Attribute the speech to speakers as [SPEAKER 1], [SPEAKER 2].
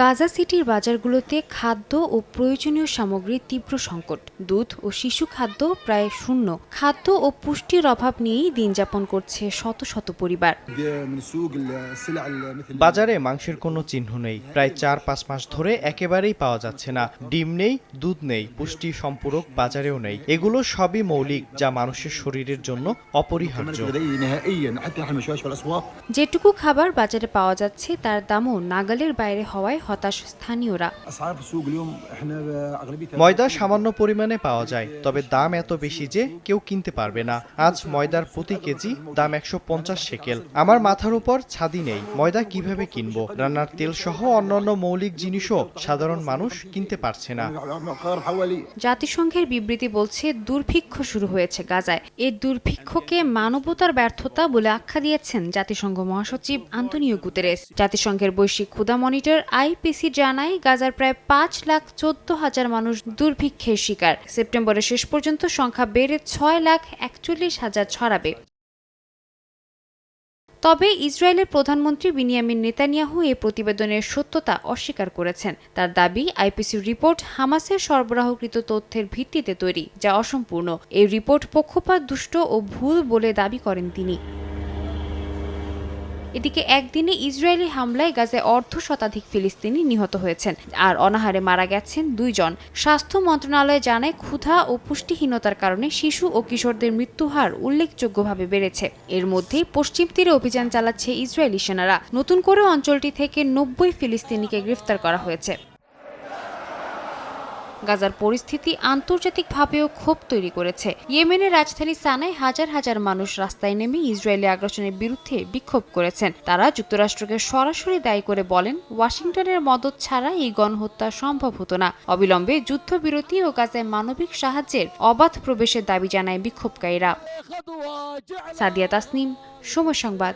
[SPEAKER 1] গাজা সিটির বাজারগুলোতে খাদ্য ও প্রয়োজনীয় সামগ্রীর তীব্র সংকট দুধ ও শিশু খাদ্য প্রায় শূন্য খাদ্য ও পুষ্টির অভাব নিয়েই দিন যাপন করছে শত শত পরিবার
[SPEAKER 2] বাজারে মাংসের কোনো চিহ্ন নেই প্রায় চার পাঁচ মাস ধরে একেবারেই পাওয়া যাচ্ছে না ডিম নেই দুধ নেই পুষ্টি সম্পূরক বাজারেও নেই এগুলো সবই মৌলিক যা মানুষের শরীরের জন্য অপরিহার্য
[SPEAKER 1] যেটুকু খাবার বাজারে পাওয়া যাচ্ছে তার দামও নাগালের বাইরে হওয়ায় হওয়ায় হতাশ স্থানীয়রা
[SPEAKER 3] ময়দা সামান্য পরিমাণে পাওয়া যায় তবে দাম এত বেশি যে কেউ কিনতে পারবে না আজ ময়দার প্রতি কেজি দাম একশো পঞ্চাশ শেকেল আমার মাথার উপর ছাদি নেই ময়দা কিভাবে কিনবো রান্নার তেল সহ অন্যান্য মৌলিক জিনিসও সাধারণ মানুষ কিনতে পারছে না
[SPEAKER 1] জাতিসংঘের বিবৃতি বলছে দুর্ভিক্ষ শুরু হয়েছে গাজায় এই দুর্ভিক্ষকে মানবতার ব্যর্থতা বলে আখ্যা দিয়েছেন জাতিসংঘ মহাসচিব আন্তনিও গুতেরেস জাতিসংঘের বৈশ্বিক ক্ষুদা মনিটর আইপিসি জানায় গাজার প্রায় পাঁচ লাখ চোদ্দ হাজার মানুষ দুর্ভিক্ষের শিকার সেপ্টেম্বরের শেষ পর্যন্ত সংখ্যা বেড়ে ছয় লাখ একচল্লিশ হাজার ছড়াবে তবে ইসরায়েলের প্রধানমন্ত্রী বিনিয়ামিন নেতানিয়াহু এই প্রতিবেদনের সত্যতা অস্বীকার করেছেন তার দাবি আইপিসির রিপোর্ট হামাসের সরবরাহকৃত তথ্যের ভিত্তিতে তৈরি যা অসম্পূর্ণ এই রিপোর্ট পক্ষপাত দুষ্ট ও ভুল বলে দাবি করেন তিনি এদিকে একদিনে ইসরায়েলি হামলায় গাজায় অর্ধ শতাধিক ফিলিস্তিনি নিহত হয়েছেন আর অনাহারে মারা গেছেন দুইজন স্বাস্থ্য মন্ত্রণালয় জানায় ক্ষুধা ও পুষ্টিহীনতার কারণে শিশু ও কিশোরদের মৃত্যুহার উল্লেখযোগ্যভাবে বেড়েছে এর মধ্যে পশ্চিম তীরে অভিযান চালাচ্ছে ইসরায়েলি সেনারা নতুন করে অঞ্চলটি থেকে নব্বই ফিলিস্তিনিকে গ্রেফতার করা হয়েছে গাজার পরিস্থিতি আন্তর্জাতিকভাবেও ক্ষোভ তৈরি করেছে ইয়েমেনের রাজধানী সানায় হাজার হাজার মানুষ রাস্তায় নেমে ইসরায়েলি আগ্রাসনের বিরুদ্ধে বিক্ষোভ করেছেন তারা যুক্তরাষ্ট্রকে সরাসরি দায়ী করে বলেন ওয়াশিংটনের মদত ছাড়া এই গণহত্যা সম্ভব হতো না অবিলম্বে যুদ্ধবিরতি ও গাজায় মানবিক সাহায্যের অবাধ প্রবেশের দাবি জানায় বিক্ষোভকারীরা সাদিয়া তাসনিম সময় সংবাদ